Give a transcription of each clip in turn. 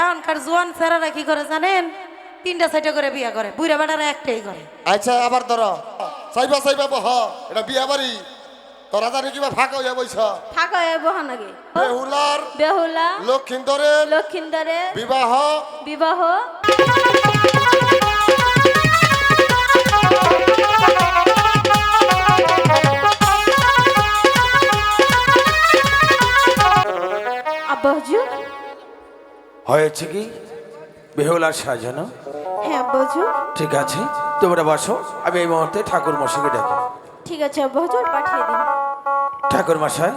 এখনকার জোয়ান ছেড়ারা কি করে জানেন? তিনটা চাইটা করে বিয়া করে বুড়া বেড়ারা একটাই করে। আচ্ছা আবার ধর। সাইবা সাইবা বহ এটা বিয়া বাড়ি। তোরা জানি কিবা ফাঁকা হইয়া বইছ? ফাঁকা হইয়া বহা নাকি? বেহুলার বেহুলা লক্ষিন্দরের লক্ষিন্দরের বিবাহ। বিবাহ। হয়েছে কি? বেহুলার সাজানো। হ্যাঁ আব্বা ঠিক আছে তোমরা বসো আমি এই মুহূর্তে ঠাকুর মশাইকে ডাকি ঠিক আছে আব্বা হুজুর পাঠিয়ে দিন। ঠাকুর মশাই?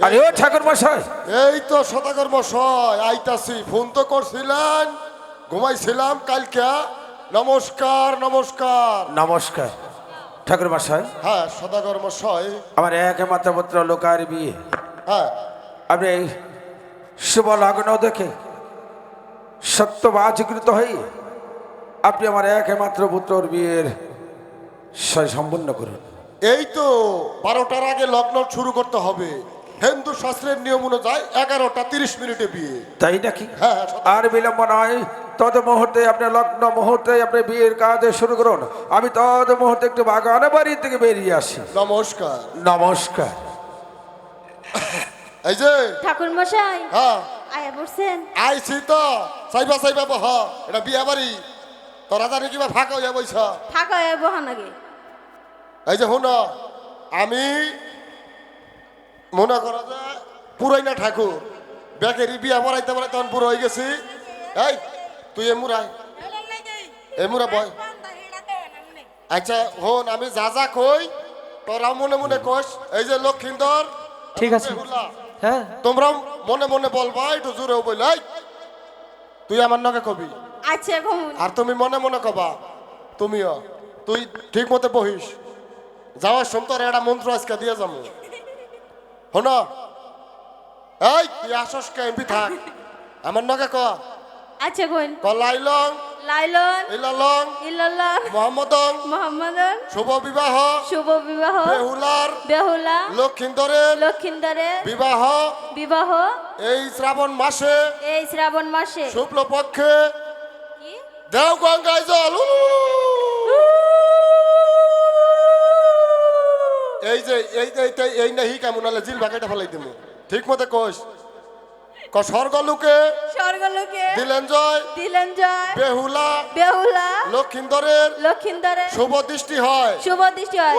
আরে ও ঠাকুর মশাই! এই তো সদাগর মশাই আইতাছি। ফোন তো করছিলেন ঘুমাইছিলাম কালকে। নমস্কার নমস্কার। নমস্কার। ঠাকুর মশাই? হ্যাঁ সদাগর মশাই। আমার একমাত্র পুত্র লোকার বিয়ে। হ্যাঁ। আপনি এই শুভ লগ্ন দেখে সত্য বাজকৃত হয়ে আপনি আমার একমাত্র পুত্রর বিয়ের সয় সম্পন্ন করুন। এই তো বারোটার আগে লগ্ন শুরু করতে হবে। হিন্দু শাস্ত্রের নিয়ম অনুযায়ী এগারোটা তিরিশ মিনিটে বিয়ে। তাই নাকি? হ্যাঁ, আর বিলম্ব নয়। তত মুহূর্তে আপনি লগ্ন মুহূর্তে আপনি বিয়ের কাজ শুরু করুন। আমি তত মুহূর্তে একটু বাগানে বাড়ি থেকে বেরিয়ে আসি। নমস্কার। নমস্কার। এই যে। ঠাকুর মশাই হ্যাঁ। আয়া বলছেন আইছি তো। চাইবা চাইবা বহ। এটা বিয়া বাড়ি। তোরা জানি কিবা ফাঁকা হইয়া বইছ? ফাঁকা হয়ে বহা নাকি? এই যে শুন আমি মনে করো যে পুরাই না ঠাকুর। বেকেরি বিয়া পড়াইতে পড়াই তখন পুরো হয়ে গেছি। এই তুই এমুরাই এমুরা বয়। আচ্ছা হন আমি যা যা কই তোরা মনে মনে কোষ এই যে লক্ষিন্দর ঠিক আছে। হ্যাঁ? তোমরা মনে মনে বলবা একটু জোরেও বললাই তুই আমার নকে কবি? আচ্ছা আর তুমি মনে মনে কবা তুমিও তুই ঠিক মতো বহিস। যাওয়ার সময় তোর একটা মন্ত্র আজকে দিয়ে যাব। হন এই তুই আসস কে এমপি থাক। আমার নকে ক। আচ্ছা কোন ক লাইলং লাইলন ইলালং ইল্লাল্লাহ মোহাম্মদং মোহাম্মদন শুভ বিবাহ শুভ বিবাহ বেহুলার বেহুলা লক্ষিন্দরের লক্ষিন্দরের বিবাহ বিবাহ এই শ্রাবণ মাসে এই শ্রাবণ মাসে শুক্ল পক্ষে কি? দেও গঙ্গায় জল এই যে এই যে এই নাহি কেমন হলে জিল বাকেটা ফেলাই দিমু ঠিক মতো কোষ স্বর্গলোকে স্বর্গলোকে দিলেন জয়। দিলেন জয়। বেহুলা বেহুলা লক্ষিন্দরের লক্ষিন্দরের শুভ দৃষ্টি হয়। শুভ দৃষ্টি হয়।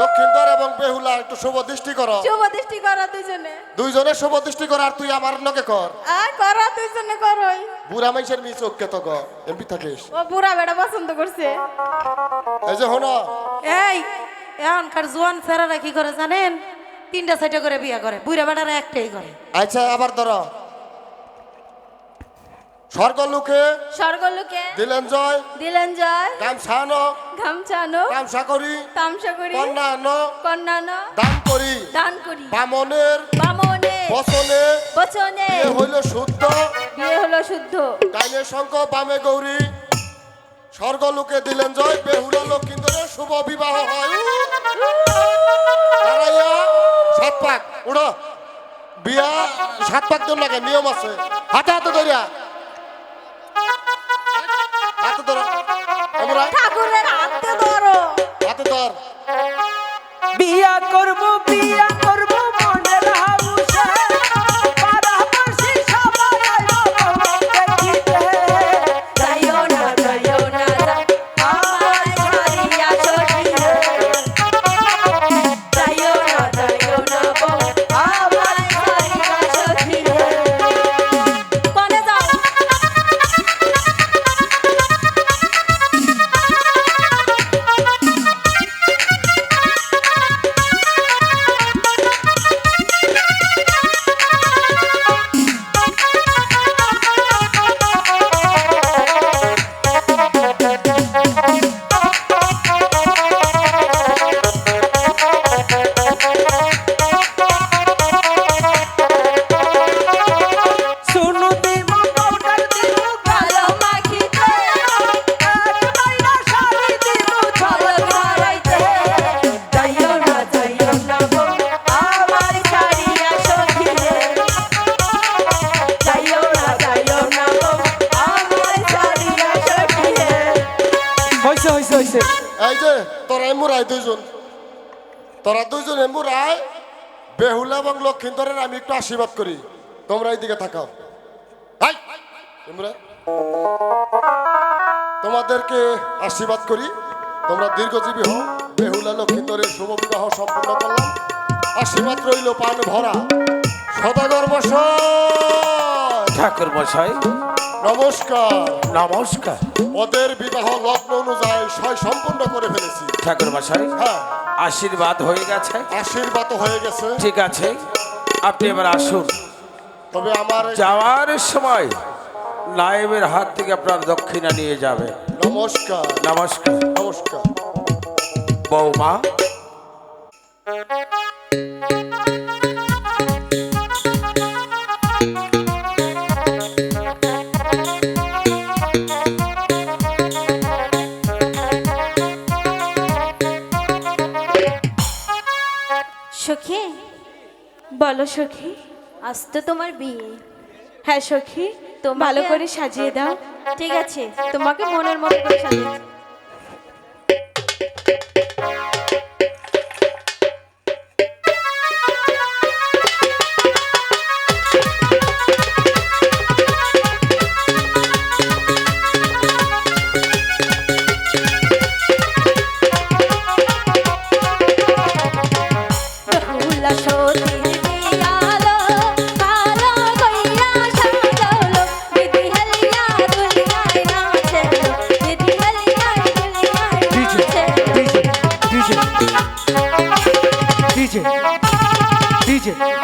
লক্ষিন্দর এবং বেহুলা একটু শুভ দৃষ্টি কর শুভ দৃষ্টি করা দুজনে দুইজনে শুভ দৃষ্টি কর আর তুই আমার নকে কর আর করা দুজনে করই বুড়া মাইসের মিস ওকে তো গ এমপি থাকিস ও বুড়া বেটা পছন্দ করছে এই যে হনো এই এখনকার জোয়ান স্যারেরা কি করে জানেন তিনটা সাইডে করে বিয়া করে বুড়া বেড়ারা একটাই করে আচ্ছা আবার ধর স্বর্গলোকে স্বর্গলোকে দিলেন জয় দিলেন জয় গামছানো গামছা করি তামসা করি কন্যানো কন্যানো দান করি দান করি বামনের বামনে বচনে বচনে বিয়ে হইল শুদ্ধ বিয়ে হলো শুদ্ধ ডাইনে শঙ্খ বামে গৌরী স্বর্গলোকে দিলেন জয় বেহুলা লক্ষিন্দরে শুভ বিবাহ হয় দাঁড়াইয়া সাত পাক উড়ো বিয়া সাত পাক তোর লাগে নিয়ম আছে। হাতে হাতে ধরিয়া। হাতে ধরো। আমরা ঠাকুরের হাতে ধরো। হাতে ধর। বিয়া করব বিয়া করব। তোরা এমুর আয় দুইজন। তোরা দুইজন আয় বেহুলা এবং লক্ষিন্দরের আমি একটু আশীর্বাদ করি। তোমরা এইদিকে থাকাও তোমাদেরকে আশীর্বাদ করি। তোমরা দীর্ঘজীবী হও। বেহুলা, লক্ষিন্দরের শুভ বিবাহ সম্পন্ন করলাম। আশীর্বাদ রইল পান ভরা সদাগর মশাই! ঠাকুর মশাই। নমস্কার। নমস্কার। ওদের বিবাহ লগ্ন অনুযায়ী সয় সম্পন্ন করে ফেলেছি। ঠাকুর মশাই হ্যাঁ। আশীর্বাদ হয়ে গেছে? আশীর্বাদ হয়ে গেছে। ঠিক আছে। আপনি এবার আসুন। তবে আমার যাওয়ার সময় নায়েবের হাত থেকে আপনার দক্ষিণা নিয়ে যাবে। নমস্কার। নমস্কার। নমস্কার। বৌমা। বলো সখী আজ তো তোমার বিয়ে। হ্যাঁ সখী তো ভালো করে সাজিয়ে দাও। ঠিক আছে তোমাকে মনের মতো করে সাজিয়েছি Yeah.